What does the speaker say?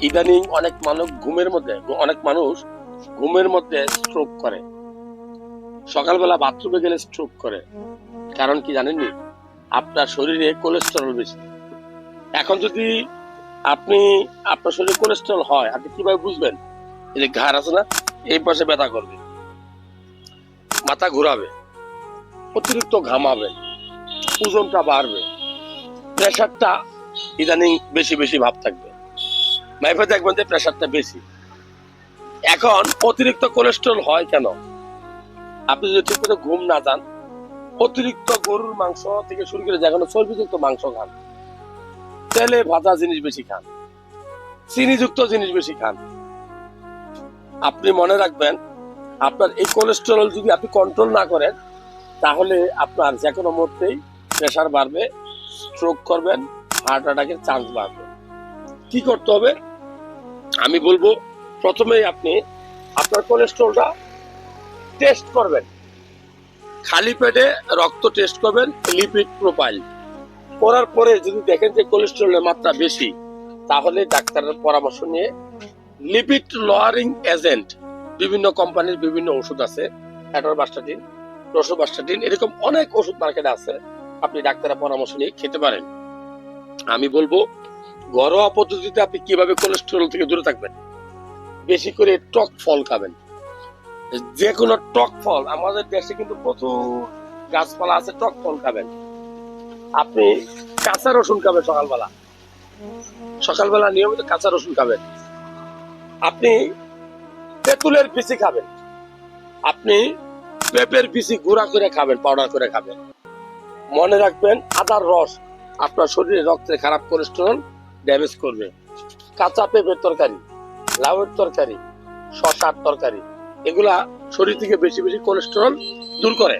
ইদানিং অনেক মানুষ ঘুমের মধ্যে, অনেক মানুষ ঘুমের মধ্যে স্ট্রোক করে। সকালবেলা বাথরুমে গেলে স্ট্রোক করে। কারণ কি জানেননি? আপনার শরীরে কোলেস্টেরল বেশি। এখন যদি আপনি, আপনার শরীরে কোলেস্টেরল হয়, আপনি কীভাবে বুঝবেন? এই যে ঘাড় আছে না, এই পাশে ব্যথা করবে। মাথা ঘোরাবে। অতিরিক্ত ঘামাবে। ওজনটা বাড়বে। প্রেশারটা ইদানিং বেশি বেশি ভাব থাকবে। মাইফে দেখবেন যে প্রেশারটা বেশি। এখন অতিরিক্ত কোলেস্ট্রল হয় কেন? আপনি যদি ঠিক মতো ঘুম না যান, অতিরিক্ত গরুর মাংস থেকে শুরু করে যেখানে চর্বিযুক্ত মাংস খান, তেলে ভাজা জিনিস বেশি খান, চিনিযুক্ত জিনিস বেশি খান। আপনি মনে রাখবেন, আপনার এই কোলেস্টেরল যদি আপনি কন্ট্রোল না করেন, তাহলে আপনার যে কোনো মুহূর্তেই প্রেশার বাড়বে স্ট্রোক করবেন হার্ট অ্যাটাকের চান্স বাড়বে। কি করতে হবে? আমি বলব, প্রথমেই আপনি আপনার কোলেস্ট্রলটা টেস্ট করবেন। খালি পেটে রক্ত টেস্ট করবেন লিপিড প্রোফাইল করার পরে যদি দেখেন যে কোলেস্ট্রলের মাত্রা বেশি, তাহলে ডাক্তারের পরামর্শ নিয়ে লিপিড লোয়ারিং এজেন্ট বিভিন্ন কোম্পানির বিভিন্ন ওষুধ আছে অ্যাটোরবাস্টাটিন রসোবাস্টাটিন এরকম অনেক ওষুধ মার্কেটে আছে, আপনি ডাক্তারের পরামর্শ নিয়ে খেতে পারেন। আমি বলব ঘরোয়া পদ্ধতিতে আপনি কীভাবে কোলেস্টেরল থেকে দূরে থাকবেন? বেশি করে টক ফল খাবেন। যে কোনো টক ফল, আমাদের দেশে কিন্তু প্রচুর গাছপালা আছে, টক ফল খাবেন। আপনি কাঁচা রসুন খাবেন সকালবেলা। সকালবেলা নিয়মিত কাঁচা রসুন খাবেন। আপনি তেঁতুলের বিচি খাবেন। আপনি পেঁপের বিচি গুঁড়া করে খাবেন পাউডার করে খাবেন। মনে রাখবেন, আদার রস আপনার শরীরে রক্তে খারাপ কোলেস্টেরল ড্যামেজ করবে। কাঁচা পেঁপের তরকারি, লাউয়ের তরকারি, শশার তরকারি, এগুলা শরীর থেকে বেশি বেশি কোলেস্টেরল দূর করে।